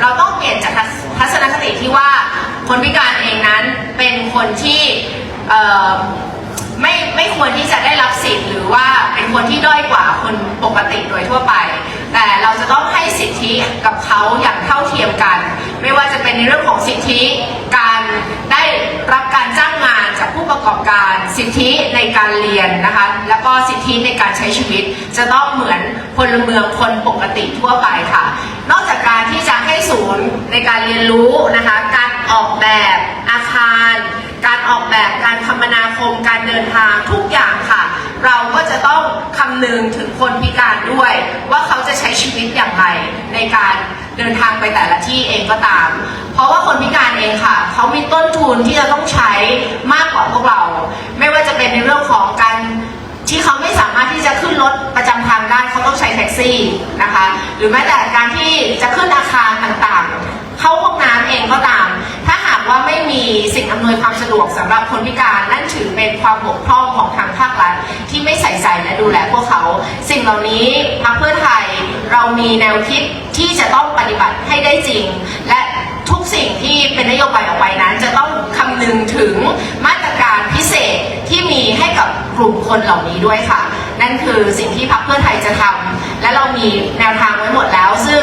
เราต้องเปลี่ยนจากทัศนคติที่ว่าคนพิการเองนั้นเป็นคนที่ไม่ไม่ควรที่จะได้รับสิทธิ์ หรือว่าเป็นคนที่ด้อยกว่าคนปกติโดยทั่วไป แต่เราจะต้องให้สิทธิกับเขาอย่างเท่าเทียมกัน ไม่ว่าจะเป็นในเรื่องของสิทธิการได้รับการจ้างงานจากผู้ประกอบการสิทธิในการเรียนนะคะแล้วก็สิทธิในการใช้ชีวิต จะต้องเหมือนพลเมืองคนปกติทั่วไปค่ะ ศูนย์ในการเรียนรู้นะคะ การออกแบบอาคาร การออกแบบการคมนาคม การเดินทางทุกอย่างค่ะ เราก็จะต้องคำนึงถึงคนพิการด้วย ว่าเขาจะใช้ชีวิตอย่างไรในการเดินทางไปแต่ละที่เองก็ตาม เพราะว่าคนพิการเองค่ะ เขามีต้นทุนที่จะต้องใช้มากกว่าพวกเรา ไม่ว่าจะเป็นในเรื่องของการที่เขาไม่สามารถที่จะขึ้นรถประจำทางได้เขาต้องใช้แท็กซี่นะคะ หรือแม้แต่การที่ำนวยความสะดวกสำหรับคนพิการนั่นถือเป็นความบกพร่องของทางภาครัฐที่ไม่ใส่ใจและดูแลพวกเขา สิ่งเหล่านี้พรรคเพื่อไทยเรามีแนวคิดที่จะต้องปฏิบัติให้ได้จริง และทุกสิ่งที่เป็นนโยบายออกไปนั้น จะต้องคำนึงถึงมาตรการพิเศษที่มีให้กับกลุ่มคนเหล่านี้ด้วยค่ะ นั่นคือสิ่งที่พรรคเพื่อไทยจะทำและเรามีแนวทางไว้หมดแล้ว ซึ่ง